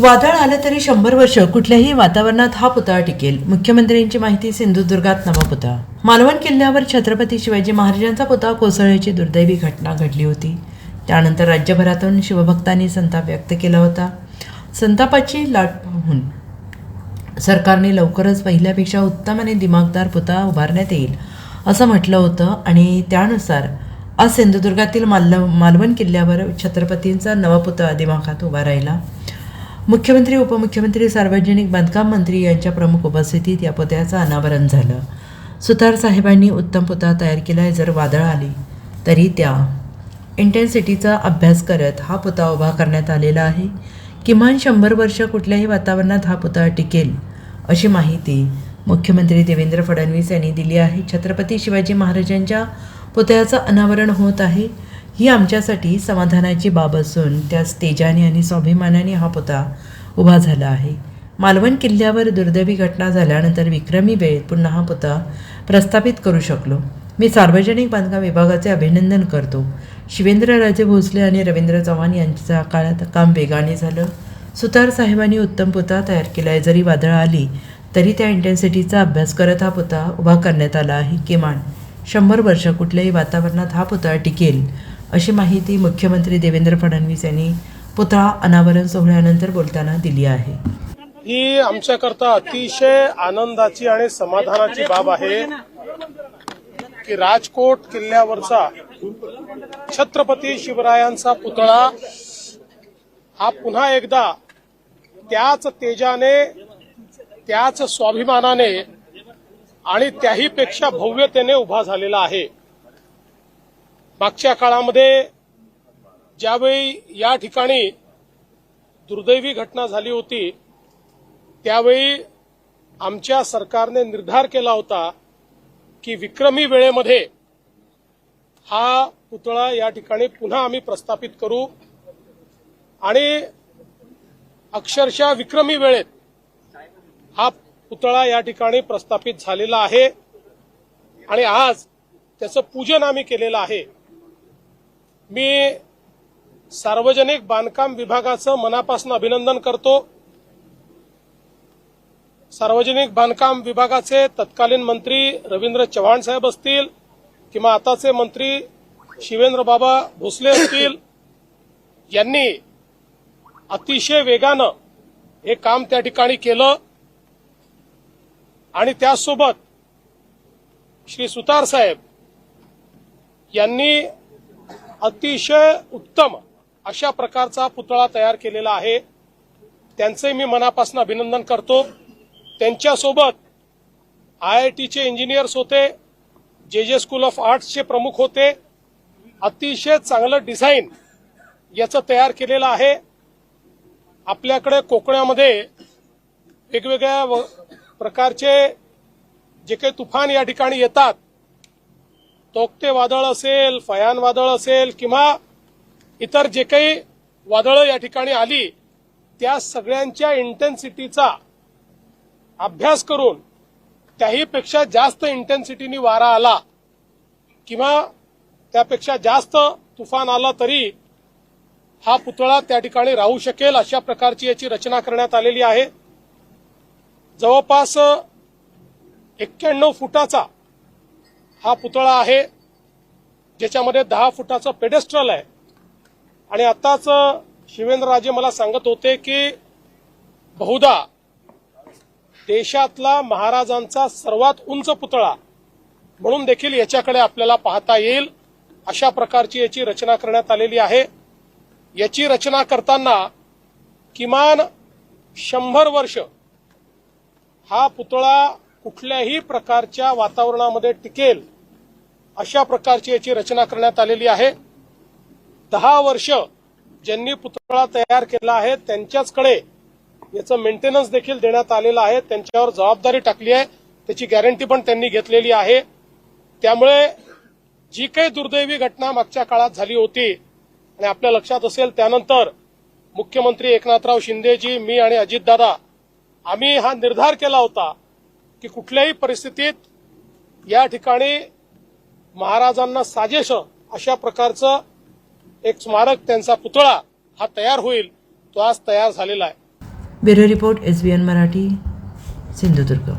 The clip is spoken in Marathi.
वादळ आलं तरी शंभर वर्ष कुठल्याही वातावरणात हा पुतळा टिकेल. मुख्यमंत्र्यांची माहिती सिंधुदुर्गात नवा पुतळा. मालवण किल्ल्यावर छत्रपती शिवाजी महाराजांचा पुतळा कोसळल्याची दुर्दैवी घटना घडली होती. त्यानंतर राज्यभरातून शिवभक्तांनी संताप व्यक्त केला होता. संतापाची लाट पाहून सरकारने लवकरच पहिल्यापेक्षा उत्तम आणि दिमागदार पुतळा उभारण्यात येईल असं म्हटलं होतं आणि त्यानुसार आज सिंधुदुर्गातील माल मालवण किल्ल्यावर छत्रपतींचा नवा पुतळा दिमाखात उभा राहिला. मुख्यमंत्री उपमुख्यमंत्री सार्वजनिक बांधकाम मंत्री यांच्या प्रमुख उपस्थितीत या पुतळ्याचं अनावरण झालं. सुतार साहेबांनी उत्तम पुतळा तयार केला जर वादळ आली तरी त्या इंटेन्सिटीचा अभ्यास करत हा पुतळा उभा करण्यात आलेला आहे. किमान शंभर वर्ष कुठल्याही वातावरणात हा पुतळा टिकेल अशी माहिती मुख्यमंत्री देवेंद्र फडणवीस यांनी दिली आहे. छत्रपती शिवाजी महाराजांच्या पुतळ्याचं अनावरण होत आहे. ही आमच्यासाठी समाधानाची बाब असून त्या तेजाने आणि स्वाभिमानाने हा पुतळा उभा झाला आहे. मालवण किल्ल्यावर दुर्दैवी घटना झाल्यानंतर विक्रमी वेळेत पुन्हा हा पुता प्रस्थापित करू शकलो. मी सार्वजनिक बांधकाम विभागाचे अभिनंदन करतो. शिवेंद्रराजे भोसले आणि रवींद्र चव्हाण यांच्या काळात काम वेगाने झालं. सुतार साहेबांनी उत्तम पुता तयार केला आहे जरी वादळ आली तरी त्या इंटेन्सिटीचा अभ्यास करत हा पुता उभा करण्यात आला आहे. किमान शंभर वर्ष कुठल्याही वातावरणात हा पुतळा टिकेल. अशी माहिती मुख्यमंत्री देवेंद्र फडणवीस यांनी पुतळा अनावरण सोहळ्यानंतर बोलताना दिली आहे. ही आमच्याकरता अतिशय आनंदाची आणि समाधानाची बाब आहे की राजकोट किल्ल्यावरचा छत्रपती शिवरायांचा पुतळा हा पुन्हा एकदा त्याच तेजाने त्याच स्वाभिमानाने आणि त्याहीपेक्षा भव्यतेने उभा झालेला आहे. मागच्या काळामध्ये ज्यावेळी या ठिकाणी दुर्दैवी घटना झाली होती त्यावेळी आमच्या सरकारने निर्धार केला होता की विक्रमी वेळेमध्ये हा पुतळा या ठिकाणी पुन्हा आम्ही प्रस्थापित करू. आणि अक्षरशः विक्रमी वेळेत हा पुतळा या ठिकाणी प्रस्थापित झालेला आहे. आणि आज त्याचं पूजन आम्ही केलेलं आहे. मी सार्वजनिक बांधकाम विभागाचं मनापासून अभिनंदन करतो. सार्वजनिक बांधकाम विभागाचे तत्कालीन मंत्री रवींद्र चव्हाण साहेब असतील किंवा आताचे मंत्री शिवेंद्र बाबा भोसले असतील यांनी अतिशय वेगानं हे काम त्या ठिकाणी केलं. आणि त्याचसोबत श्री सुतार साहेब यांनी अतिशय उत्तम अशा प्रकारचा पुतळा तयार केलेला आहे. त्यांचे मी मनापासून अभिनंदन करतो. त्यांच्यासोबत आय आय टीचे इंजिनियर्स होते. जे जे स्कूल ऑफ आर्ट्सचे प्रमुख होते. अतिशय चांगलं डिझाईन याचं तयार केलेलं आहे. आपल्याकडे कोकणामध्ये वेगवेगळ्या व- प्रकारचे जे काही तुफान या ठिकाणी येतात तोक्ते वादळ असेल फयान वादळ असेल किंवा इतर जे काही वादळं या ठिकाणी आली त्या सगळ्यांच्या इंटेन्सिटीचा अभ्यास करून त्याहीपेक्षा जास्त इंटेन्सिटीनी वारा आला किंवा त्यापेक्षा जास्त तुफान आला तरी हा पुतळा त्या ठिकाणी राहू शकेल अशा प्रकारची याची रचना करण्यात आलेली आहे. जवळपास एक्क्याण्णव फुटाचा हा पुतळा आहे ज्याच्यामध्ये दहा फुटाचं पेडेस्ट्रल आहे. आणि आताच शिवेंद्रराजे मला सांगत होते की बहुधा देशातला महाराजांचा सर्वात उंच पुतळा म्हणून देखील याच्याकडे आपल्याला पाहता येईल. अशा प्रकारची याची रचना करण्यात आलेली आहे. याची रचना करताना किमान शंभर वर्ष हा पुतळा कुठल्याही प्रकारच्या वातावरणामध्ये टिकेल अशा प्रकारची याची रचना करण्यात आलेली आहे. दहा वर्ष ज्यांनी पुतळा तयार केला आहे त्यांच्याचकडे याचं मेंटेनन्स देखील देण्यात आलेलं आहे. त्यांच्यावर जबाबदारी टाकली आहे. त्याची गॅरंटी पण त्यांनी घेतलेली आहे. त्यामुळे जी काही दुर्दैवी घटना मागच्या काळात झाली होती आणि आपल्या लक्षात असेल त्यानंतर मुख्यमंत्री एकनाथराव शिंदेजी मी आणि अजितदादा आम्ही हा निर्धार केला होता की कुठल्याही परिस्थितीत या ठिकाणी महाराजांना साजेश अशा प्रकारचं एक स्मारक त्यांचा पुतळा हा तयार होईल तो आज तयार झालेला आहे. Bureau report S B N Marathi Sindhudurg.